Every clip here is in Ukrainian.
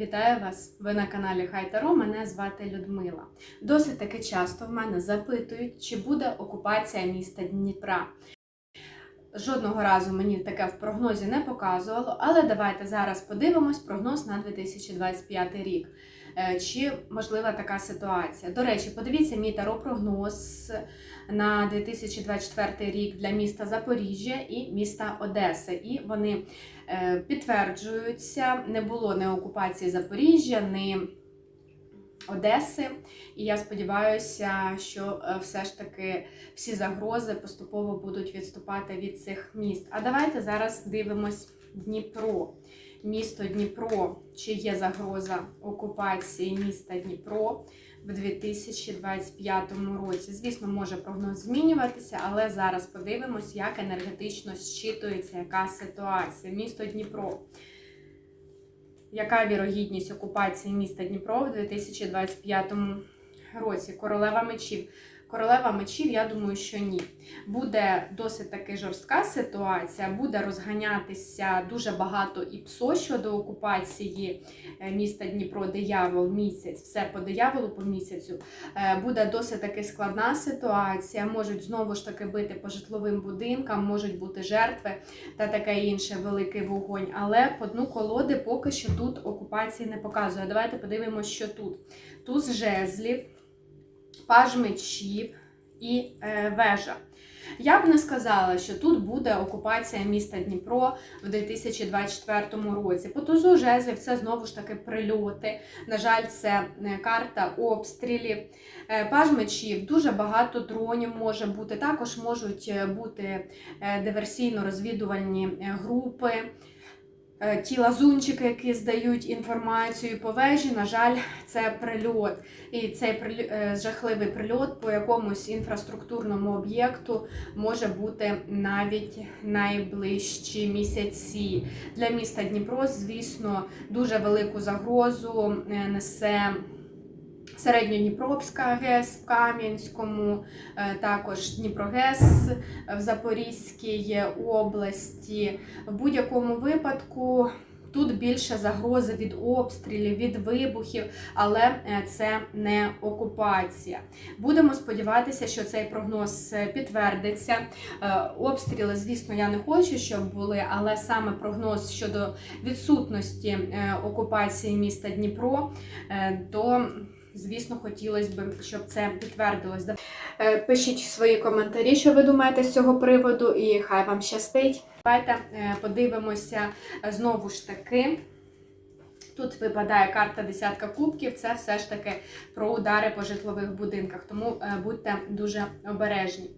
вітаю вас! Ви на каналі Хай. Мене звати Людмила. Досить таки часто в мене запитують, чи буде окупація міста Дніпра. Жодного разу мені таке в прогнозі не показувало, але давайте зараз подивимось прогноз на 2025 рік. Е, Чи можлива така ситуація? До речі, подивіться мій таро-прогноз на 2024 рік для міста Запоріжжя і міста Одеси. І вони е, підтверджуються, не було ні окупації Запоріжжя, ні Одеси. І я сподіваюся, що е, все ж таки всі загрози поступово будуть відступати від цих міст. А давайте зараз дивимось Дніпро. Місто Дніпро, чи є загроза окупації міста Дніпро в 2025 році. Звісно, може прогноз змінюватися, але зараз подивимось, як енергетично зчитується яка ситуація. Місто Дніпро. Яка вірогідність окупації міста Дніпро в 2025 році? Королева мечів. Королева мечів, я думаю, що ні. Буде досить таки жорстка ситуація, буде розганятися дуже багато і ПСО щодо окупації е, міста Дніпро, диявол місяць, все по дияволу по місяцю. Е, Буде досить таки складна ситуація. Можуть знову ж таки бити по житловим будинкам, можуть бути жертви та таке інше великий вогонь. Але по дну колоди поки що тут окупації не показує. Давайте подивимося, що тут. Туз жезлів паж мечів і е, вежа. Я б не сказала, що тут буде окупація міста Дніпро в 2024 році. По тузу жезлів це знову ж таки прильоти. На жаль, це е, карта обстрілів. Е, Паж мечів, дуже багато дронів може бути. Також можуть е, бути е, диверсійно-розвідувальні е, групи. Е, Ті лазунчики, які здають інформацію по вежі, на жаль, це прильот. І цей прильот, жахливий прильот по якомусь інфраструктурному об'єкту може бути навіть найближчі місяці. Для міста Дніпро, звісно, дуже велику загрозу е, несе. Середньодніпровська ГЕС в Кам'янському, е, також Дніпрогес в Запорізькій області. В будь-якому випадку тут більше загрози від обстрілів, від вибухів, але е, це не окупація. Будемо сподіватися, що цей прогноз е, підтвердиться. Обстріли, звісно, я не хочу, щоб були, але саме прогноз щодо відсутності окупації міста Дніпро, то Звісно, хотілося б, щоб це підтвердилось. Е, Пишіть свої коментарі, що ви думаєте з цього приводу, і хай вам щастить. Давайте е, подивимося знову ж таки. Тут випадає карта десятка кубків, це все ж таки про удари по житлових будинках, тому е, будьте дуже обережні.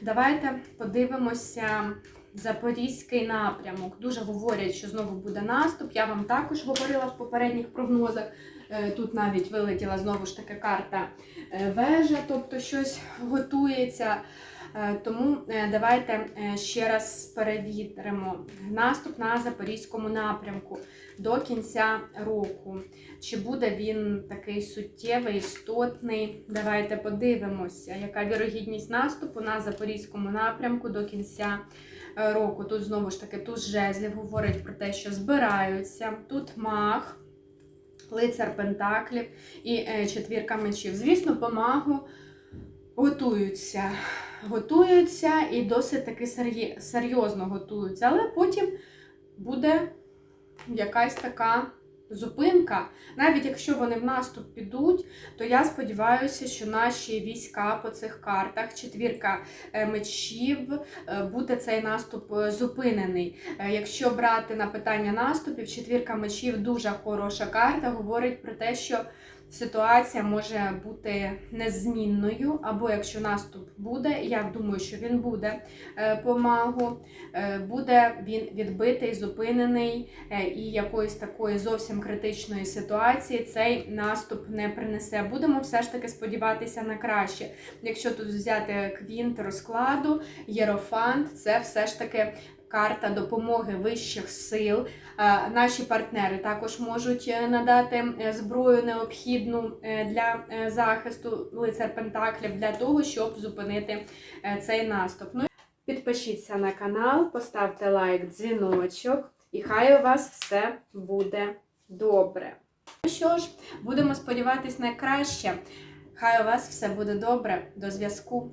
Давайте подивимося Запорізький напрямок. Дуже говорять, що знову буде наступ. Я вам також говорила в попередніх прогнозах. Е, Тут навіть вилетіла знову ж таки карта е, вежа, тобто щось готується. Е, Тому давайте ще раз перевіримо наступ на запорізькому напрямку до кінця року. Чи буде він такий суттєвий, істотний? Давайте подивимося, яка вірогідність наступу на запорізькому напрямку до кінця е, року. Тут знову ж таки туз жезлів говорить про те, що збираються. Тут маг. Лицар Пентаклів і е, четвірка мечів. Звісно, по магу готуються. Готуються і досить таки серйозно готуються, але потім буде якась така зупинка. Навіть якщо вони в наступ підуть, то я сподіваюся, що наші війська по цих картах, четвірка е, мечів, е, буде цей наступ е, зупинений. Якщо брати на питання наступів, четвірка мечів дуже хороша карта, говорить про те, що ситуація може бути незмінною, або якщо наступ буде, я думаю, що він буде е, по магу, е, буде він відбитий, зупинений, е, і якоїсь такої зовсім критичної ситуації цей наступ не принесе. Будемо все ж таки сподіватися на краще. Якщо тут взяти квінт розкладу, єрофант, це все ж таки. Карта допомоги вищих сил. Е, Наші партнери також можуть е, надати е, зброю необхідну для захисту лицар Пентаклів для того, щоб зупинити цей наступ. Ну, підпишіться на канал, поставте лайк, дзвіночок, і хай у вас все буде добре. Ну що ж, будемо сподіватись на краще. Хай у вас все буде добре. До зв'язку.